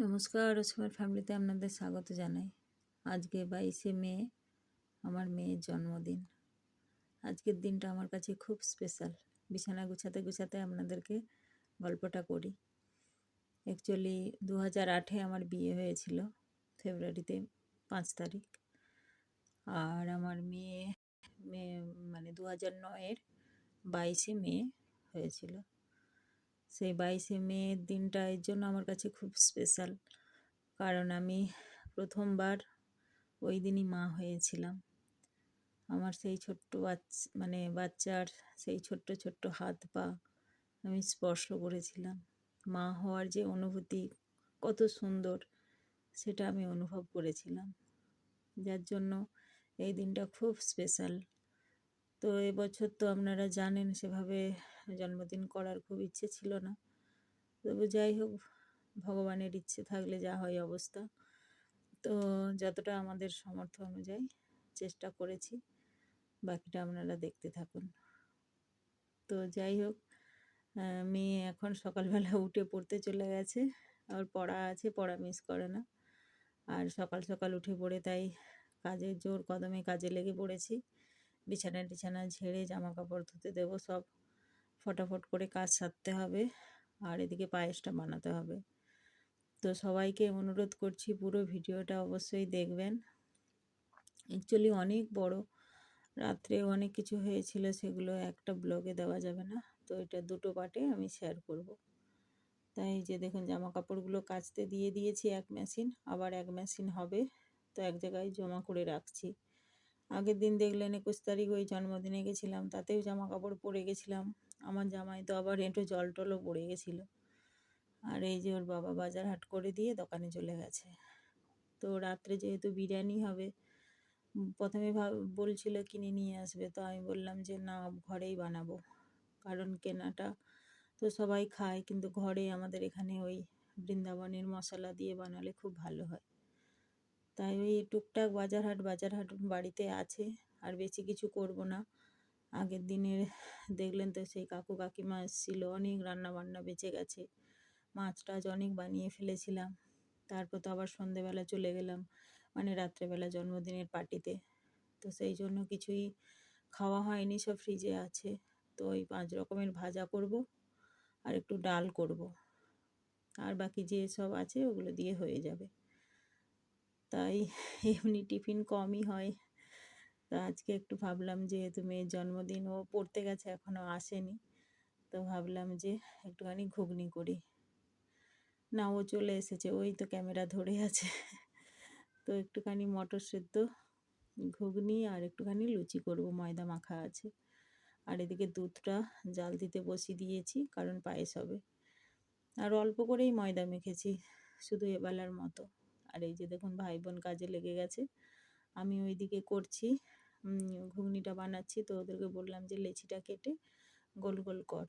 নমস্কার, রসমের ফ্যামিলিতে আপনাদের স্বাগত জানাই। আজকে বাইশে মে, আমার মেয়ের জন্মদিন। আজকের দিনটা আমার কাছে খুব স্পেশাল বিছানা গুছাতে গুছাতে আপনাদেরকে গল্পটা করি। অ্যাকচুয়ালি দু হাজার আটে আমার বিয়ে হয়েছিল, ফেব্রুয়ারিতে পাঁচ তারিখ। আর আমার মেয়ে মেয়ে মানে দু হাজার নয়ের বাইশে মে হয়েছিল। সেই বাইশে মের দিনটা এর জন্য আমার কাছে খুব স্পেশাল কারণ আমি প্রথমবার ওই দিনই মা হয়েছিলাম। আমার সেই ছোট্ট বাচ্চা মানে বাচ্চার সেই ছোট্ট ছোট্ট হাত পা আমি স্পর্শ করেছিলাম। মা হওয়ার যে অনুভূতি কত সুন্দর সেটা আমি অনুভব করেছিলাম। যার জন্য এই দিনটা খুব স্পেশাল তো এবছর তো আপনারা জানেন সেভাবে জন্মদিন করার খুব ইচ্ছে ছিল না। তবু যাই হোক, ভগবানের ইচ্ছে থাকলে যা হয় অবস্থা। তো যতটা আমাদের সমর্থ অনুযায়ী চেষ্টা করেছি, বাকিটা আপনারা দেখতে থাকুন। তো যাই হোক মেয়ে এখন সকালবেলা উঠে পড়তে চলে গেছে। আর পড়া আছে, পড়া মিস করে না। আর সকাল সকাল উঠে পড়ে তাই কাজের জোর কদমে কাজে লেগে পড়েছি। বিছানা টিছানা ঝেড়ে জামা কাপড় ধুতে দেবো সব। ফটাফট করে কাজ সারতে হবে আর এদিকে পায়েসটা বানাতে হবে। তো সবাইকে অনুরোধ করছি পুরো ভিডিওটা অবশ্যই দেখবেন। অ্যাকচুয়ালি অনেক বড়, রাত্রে অনেক কিছু হয়েছিল সেগুলো একটা ব্লগে দেওয়া যাবে না। তো এটা দুটো পার্টে আমি শেয়ার করব। তাই যে দেখুন জামা কাপড়গুলো কাচতে দিয়ে দিয়েছি এক মেশিন আবার এক মেশিন হবে। তো এক জায়গায় জমা করে রাখছি। আগের দিন দেখলেন একুশ তারিখ ওই জন্মদিনে গেছিলাম, তাতেও জামা কাপড় পরে গেছিলাম। আমার জামাই তো আবার এঁটো জল টলও পড়ে গেছিল। আর এই যে ওর বাবা বাজার হাট করে দিয়ে দোকানে চলে গেছে। তো রাত্রে যেহেতু বিরিয়ানি হবে, প্রথমে ভাব, বলছিল কিনে নিয়ে আসবে, তো আমি বললাম যে না, ঘরেই বানাবো। কারণ কেনাটা তো সবাই খায়, কিন্তু ঘরে আমাদের এখানে ওই বৃন্দাবনের মশলা দিয়ে বানালে খুব ভালো হয়। তাই ওই টুকটাক বাজার হাট বাজার হাট বাড়িতে আছে, আর বেশি কিছু করব না। আগের দিনের দেখলেন তো সেই কাকু কাকিমা এসেছিল, অনেক রান্না বান্না বেঁচে গেছে। মাছ টাছ অনেক বানিয়ে ফেলেছিলাম। তারপর তো আবার সন্ধেবেলা চলে গেলাম মানে রাত্রেবেলা জন্মদিনের পার্টিতে। তো সেই জন্য কিছুই খাওয়া হয়নি, সব ফ্রিজে আছে। তো ওই পাঁচ রকমের ভাজা করব, আর একটু ডাল করব। আর বাকি যে সব আছে ওগুলো দিয়ে হয়ে যাবে। তাই এমনি টিফিন কমই হয়। তো আজকে একটু ভাবলাম যেহেতু মেয়ের জন্মদিন ও পড়তে গেছে এখনও আসেনি। তো ভাবলাম যে একটুখানি ঘুগনি করি। না, ও চলে এসেছে, ওই তো ক্যামেরা ধরে আছে। তো একটুখানি মটর সেদ্ধ, ঘুগনি আর একটুখানি লুচি করব, ময়দা মাখা আছে। আর এদিকে দুধটা জাল দিতে বসিয়ে দিয়েছি, কারণ পায়েস হবে। আর অল্প করেই ময়দা মেখেছি, শুধু এবেলার মতো। আর এই যে দেখুন ভাই বোন কাজে লেগে গেছে। আমি ওইদিকে করছি। ঘুগনিটা বানাচ্ছি তো ওদেরকে বললাম যে লেচিটা কেটে গোল গোল কর।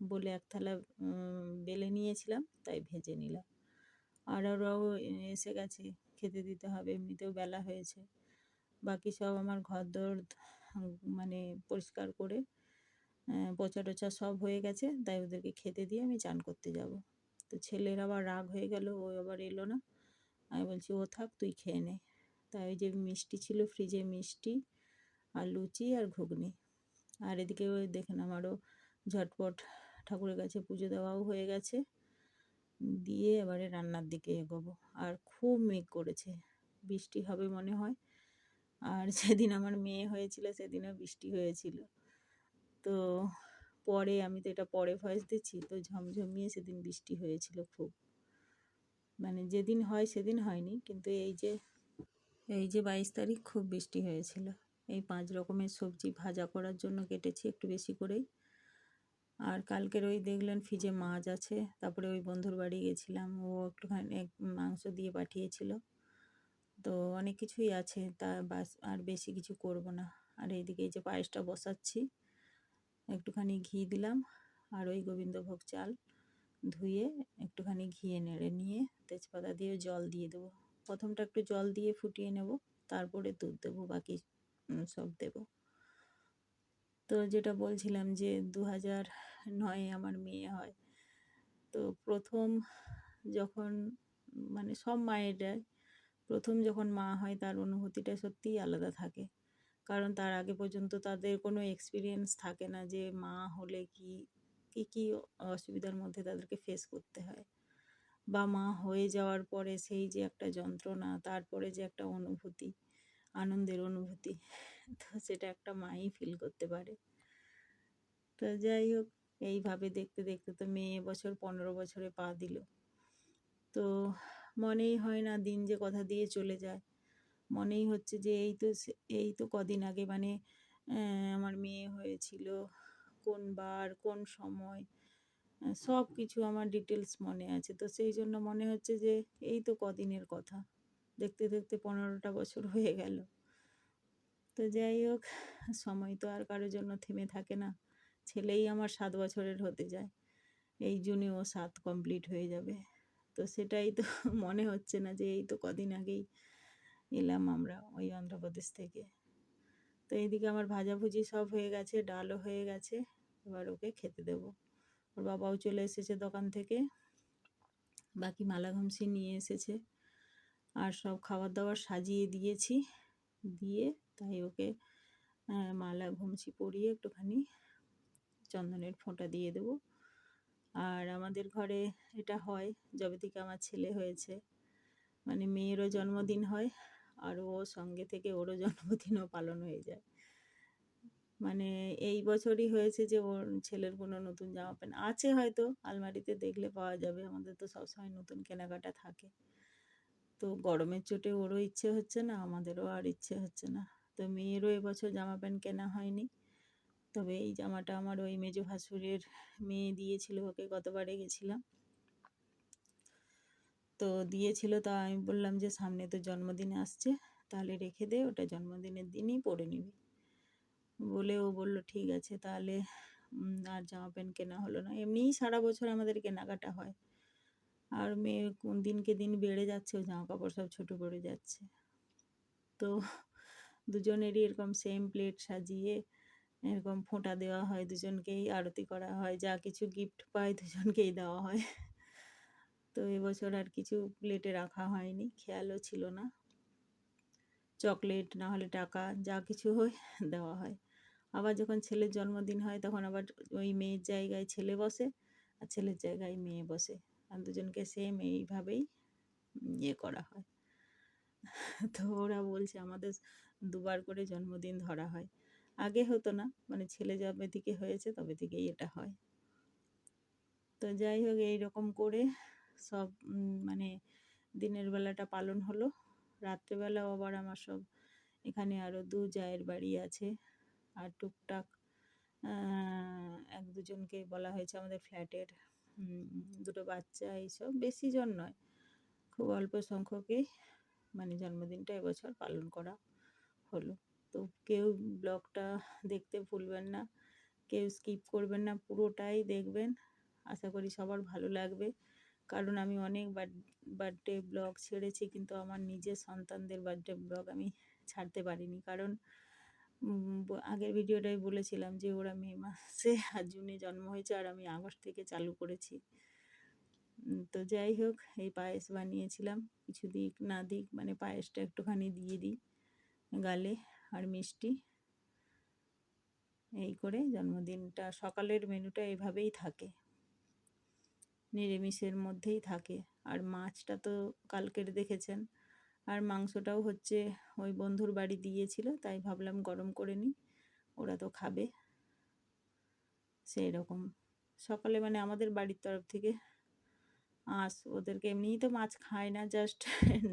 বলে এক থালা বেলে নিয়েছিলাম, তাই ভেজে নিলাম। আর ওরাও এসে গেছে, খেতে দিতে হবে, এমনিতেও বেলা হয়েছে। বাকি সব আমার ঘর দর মানে পরিষ্কার করে পচা টোচা সব হয়ে গেছে, তাই ওদেরকে খেতে দিয়ে আমি চান করতে যাব। তো ছেলের আবার রাগ হয়ে গেল, ও আবার এলো না। আমি বলছি, ও থাক, তুই খেয়ে নে। তাই ওই যে মিষ্টি ছিল, ফ্রিজে মিষ্টি আর লুচি আর ঘুগনি। আর এদিকে ওই দেখেন আমারও ঝটপট ঠাকুরের কাছে পুজো দেওয়াও হয়ে গেছে। দিয়ে এবারে রান্নার দিকে এগোবো। আর খুব মেঘ করেছে। বৃষ্টি হবে মনে হয়। আর যেদিন আমার মেয়ে হয়েছিল, সেদিনও বৃষ্টি হয়েছিল। তো পরে, আমি তো এটা পরে ভয়েস দিচ্ছি, তো ঝমঝমিয়ে সেদিন বৃষ্টি হয়েছিল খুব। মানে যেদিন হয় সেদিন হয়নি। কিন্তু এই যে এই যে বাইশ তারিখ খুব বৃষ্টি হয়েছিল। এই পাঁচ রকমের সবজি ভাজা করার জন্য কেটেছি একটু বেশি করেই। আর কালকের ওই দেখলেন ফ্রিজে মাছ আছে। তারপরে ওই বন্ধুর বাড়ি গেছিলাম। ও একটুখানি মাংস দিয়ে পাঠিয়েছিল। তো অনেক কিছুই আছে। তা বাস আর বেশি কিছু করব না। আর এইদিকে এই যে পায়েসটা বসাচ্ছি। একটুখানি ঘি দিলাম। আর ওই গোবিন্দভোগ চাল। ধুয়ে একটুখানি ঘিয়ে নেড়ে নিয়ে তেজপাতা দিয়ে জল দিয়ে দেবো। প্রথমটা একটু জল দিয়ে ফুটিয়ে নেব, তারপরে দুধ দেবো, বাকি সব দেবো। তো যেটা বলছিলাম যে দু হাজার নয়ে আমার মেয়ে হয়, তো প্রথম যখন মানে সব মায়েরাই, প্রথম যখন মা হয় তার অনুভূতিটা সত্যিই আলাদা থাকে। কারণ তার আগে পর্যন্ত তাদের কোনো এক্সপিরিয়েন্স থাকে না যে মা হলে কি কী কী অসুবিধার মধ্যে তাদেরকে ফেস করতে হয়। বা মা হয়ে যাওয়ার পরে সেই যে একটা যন্ত্রণা, তারপরে যে একটা অনুভূতি, আনন্দের অনুভূতি, তো সেটা একটা মাই ফিল করতে পারে। তো যাই হোক, এইভাবে দেখতে দেখতে তো মেয়ে বছর পনেরো বছরে পা দিল। তো মনেই হয় না দিন যে কথা দিয়ে চলে যায়। মনেই হচ্ছে যে এই তো এই তো কদিন আগে মানে আমার মেয়ে হয়েছিল কোন বার, কোন সময় সব কিছু আমার ডিটেলস মনে আছে। তো সেই জন্য মনে হচ্ছে যে এই তো কদিনের কথা। দেখতে দেখতে পনেরোটা বছর হয়ে গেল। তো যাই হোক, সময় তো আর কারোর জন্য থেমে থাকে না। ছেলেই আমার সাত বছরের হতে যায়। এই জুনে ও সাত কমপ্লিট হয়ে যাবে। তো সেটাই তো মনে হচ্ছে না যে এই তো কদিন আগেই এলাম আমরা ওই অন্ধ্রপ্রদেশ থেকে। তো এইদিকে আমার ভাজাভুজি সব হয়ে গেছে, ডালও হয়ে গেছে। এবার ওকে খেতে দেব। ওর বাবাও চলে এসেছে দোকান থেকে। বাকি মালা ঘুমসি নিয়ে এসেছে। আর সব খাবার দাবার সাজিয়ে দিয়েছি। দিয়ে তাই ওকে মালা ঘুমসি পরিয়ে একটুখানি চন্দনের ফোঁটা দিয়ে দেবো। আর আমাদের ঘরে এটা হয়, যবে থেকে আমার ছেলে হয়েছে মানে মেয়েরও জন্মদিন হয়, আর ও সঙ্গে থেকে ওরও জন্মদিনও পালন হয়ে যায়। মানে এই বছরই হয়েছে যে, ওর ছেলের কোনো নতুন জামা প্যান্ট আছে হয়তো, আলমারিতে দেখলে পাওয়া যাবে। আমাদের তো সবসময় নতুন কেনাকাটা থাকে। তো গরমের চোটে ওরও ইচ্ছে হচ্ছে না, আমাদেরও আর ইচ্ছে হচ্ছে না। তো মেয়েরও এবছর জামা প্যান্ট কেনা হয়নি। তবে এই জামাটা আমার ওই মেজো ভাসুরের মেয়ে দিয়েছিল, ওকে গতবারে গেছিলাম। তো দিয়েছিল, তা আমি বললাম যে, সামনে তো জন্মদিন আসছে, তাহলে রেখে দে, ওটা জন্মদিনের দিনই পরে নিবি। বলে ও বলল, ঠিক আছে তাহলে আর জামা প্যান্ট কেনা হলো না। এমনিই সারা বছর আমাদের কেনাকাটা হয়। আর মেয়ে কোন দিনকে দিন বেড়ে যাচ্ছে ও জামা কাপড় সব ছোটো পড়ে যাচ্ছে। তো দুজনেরই এরকম সেম প্লেট সাজিয়ে, এরকম ফোঁটা দেওয়া হয়, দুজনকেই আরতি করা হয়, যা কিছু গিফট পায় দুজনকেই দেওয়া হয়। তো এবছর আর কিছু প্লেটে রাখা হয়নি, খেয়ালও ছিল না। চকলেট না হলে টাকা, যা কিছু হয়, দেওয়া হয়। আবার যখন ছেলের জন্মদিন হয় তখন আবার ওই মেয়ের জায়গায় ছেলে বসে আর ছেলের জায়গায় মেয়ে বসে। আর দুজনকে সেম এইভাবেই ইয়ে করা হয়। তো ওরা বলছে আমাদের দুবার করে জন্মদিন ধরা হয়। আগে হতো না মানে ছেলে যবে থেকে হয়েছে তবে থেকেই এটা হয়। তো যাই হোক, এইরকম করে সব মানে দিনের বেলাটা পালন হলো। রাত্রেবেলাও আবার আমার সব এখানে আরও দু জায়ের বাড়ি আছে। আর টুকটাক এক দুজনকে বলা হয়েছে আমাদের ফ্ল্যাটের দুটো বাচ্চা এইসব। বেশি জন নয়, খুব অল্প সংখ্যকই মানে জন্মদিনটা এবছর পালন করা হলো। তো কেউ ব্লগটা দেখতে ভুলবেন না, কেউ স্কিপ করবেন না, পুরোটাই দেখবেন। আশা করি সবার ভালো লাগবে। কারণ আমি অনেক বার্থডে ব্লগ ছেড়েছি, কিন্তু আমার নিজের সন্তানদের বার্থডে ব্লগ আমি ছাড়তে পারিনি। কারণ আগের ভিডিওটাই বলেছিলাম যে ওরা মে মাসে আর জুনে জন্ম হয়েছে আর আমি আগস্ট থেকে চালু করেছি। তো যাই হোক, এই পায়েস বানিয়েছিলাম। কিছু দিক না দিক মানে পায়েসটা একটুখানি দিয়ে দিই গালে আর মিষ্টি। এই করে জন্মদিনটা সকালের মেনুটা এভাবেই থাকে। নিরামিষের মধ্যেই থাকে। আর মাছটা তো কালকের দেখেছেন। আর মাংসটাও হচ্ছে ওই বন্ধুর বাড়ি দিয়েছিল, তাই ভাবলাম গরম করে নিই, ওরা তো খাবে। সেই রকম সকালে মানে আমাদের বাড়ির তরফ থেকে আঁশ, ওদেরকে এমনিই তো মাছ খায় না জাস্ট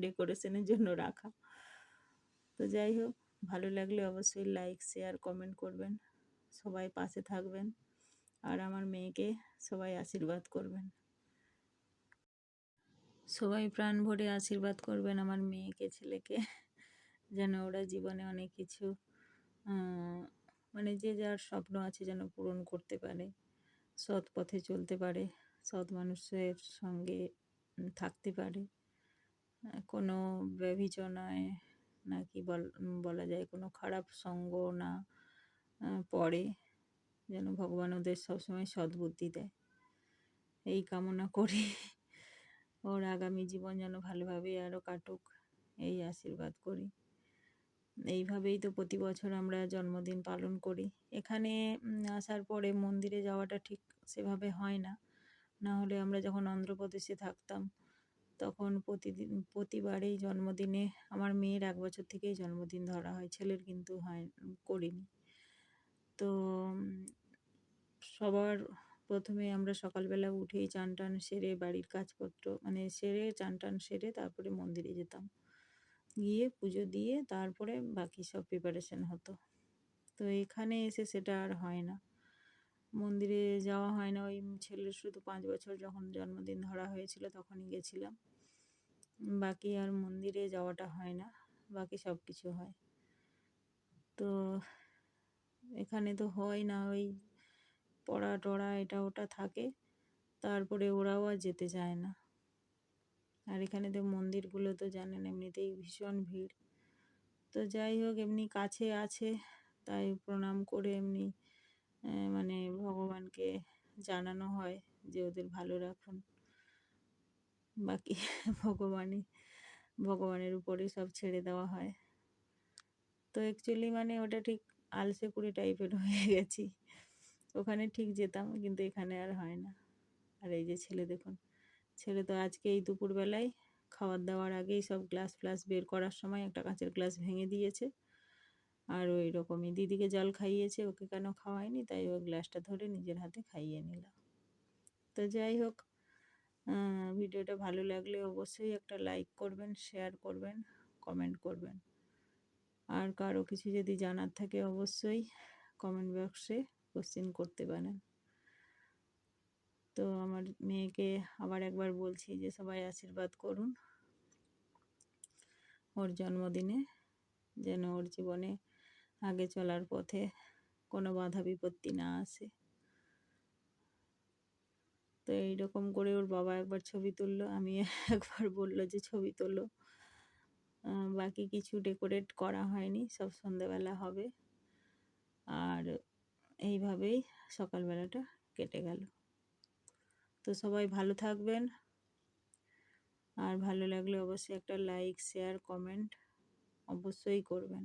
ডেকোরেশনের জন্য রাখা। তো যাই হোক, ভালো লাগলে অবশ্যই লাইক শেয়ার কমেন্ট করবেন। সবাই পাশে থাকবেন। আর আমার মেয়েকে সবাই আশীর্বাদ করবেন। সবাই প্রাণ ভরে আশীর্বাদ করবেন আমার মেয়েকে, ছেলেকে। যেন ওরা জীবনে অনেক কিছু মানে যে যার স্বপ্ন আছে যেন পূরণ করতে পারে, সৎ পথে চলতে পারে, সৎ মানুষের সঙ্গে থাকতে পারে। কোনো ব্যভিচনায় নাকি বলা যায় কোনো খারাপ সঙ্গ না পড়ে, যেন ভগবান ওদের সবসময় সদ্বুদ্ধি দেয়। এই কামনা করি। ওর আগামী জীবন যেন ভালোভাবে আরও কাটুক, এই আশীর্বাদ করি। এইভাবেই তো প্রতি বছর আমরা জন্মদিন পালন করি। এখানে আসার পরে মন্দিরে যাওয়াটা ঠিক সেভাবে হয় না। না হলে আমরা যখন অন্ধ্রপ্রদেশে থাকতাম, তখন প্রতিদিন, প্রতিবারেই জন্মদিনে আমার মেয়ের এক বছর থেকেই জন্মদিন ধরা হয়, ছেলের কিন্তু হয়, করিনি। তো সবার প্রথমে আমরা সকালবেলা উঠেই চান টান সেরে বাড়ির কাজপত্র মানে সেরে চান টান সেরে তারপরে মন্দিরে যেতাম। গিয়ে পুজো দিয়ে তারপরে বাকি সব প্রিপারেশন হতো। তো এখানে এসে সেটা আর হয় না। মন্দিরে যাওয়া হয় না। ওই ছেলের শুধু পাঁচ বছর যখন জন্মদিন ধরা হয়েছিল তখনই গেছিলাম। বাকি আর মন্দিরে যাওয়াটা হয় না। বাকি সব কিছু হয়। তো এখানে তো হয় না। ওই পড়া টড়া এটা ওটা থাকে, তারপরে ওরাও আর যেতে চায় না। আর এখানে তো মন্দিরগুলো তো জানেন এমনিতেই ভীষণ ভিড়। তো যাই হোক, এমনি কাছে আছে, তাই প্রণাম করে এমনি মানে ভগবানকে জানানো হয় যে ওদের ভালো রাখুন। বাকি ভগবানই, ভগবানের উপরে সব ছেড়ে দেওয়া হয়। তো অ্যাকচুয়ালি মানে ওটা ঠিক আলসে কুড়ি টাইপের হয়ে গেছি। ওখানে ঠিক যেতাম, কিন্তু এখানে আর হয় না। আর এই যে ছেলে দেখুন, ছেলে তো আজকে এই দুপুরবেলায় খাবার দাওয়ার আগেই সব গ্লাস ফ্লাস বের করার সময় একটা কাঁচের গ্লাস ভেঙে দিয়েছে। আর ওই রকমই দিদিকে জল খাইয়েছে, ওকে কেন খাওয়ায়নি? তাই ও গ্লাসটা ধরে নিজের হাতে খাইয়ে নিল। তো যাই হোক ভিডিওটা ভালো লাগলে অবশ্যই একটা লাইক করবেন, শেয়ার করবেন, কমেন্ট করবেন। আর কারও কিছু যদি জানার থাকে অবশ্যই কমেন্ট বক্সে কোশ্চেন করতে পারেন। তো আমার মেয়েকে আবার একবার বলছি যে, সবাই আশীর্বাদ করুন। ওর জন্মদিনে যেন ওর জীবনে আগে চলার পথে কোনো বাধা বিপত্তি না আসে। তো এইরকম করে ওর বাবা একবার ছবি তুললো, আমি একবার বলল যে, ছবি তোলো। বাকি কিছু ডেকোরেট করা হয়নি, সব সন্ধেবেলা হবে। আর এইভাবেই সকালবেলাটা কেটে গেল। তো সবাই ভালো থাকবেন। আর ভালো লাগলে অবশ্যই একটা লাইক শেয়ার কমেন্ট অবশ্যই করবেন।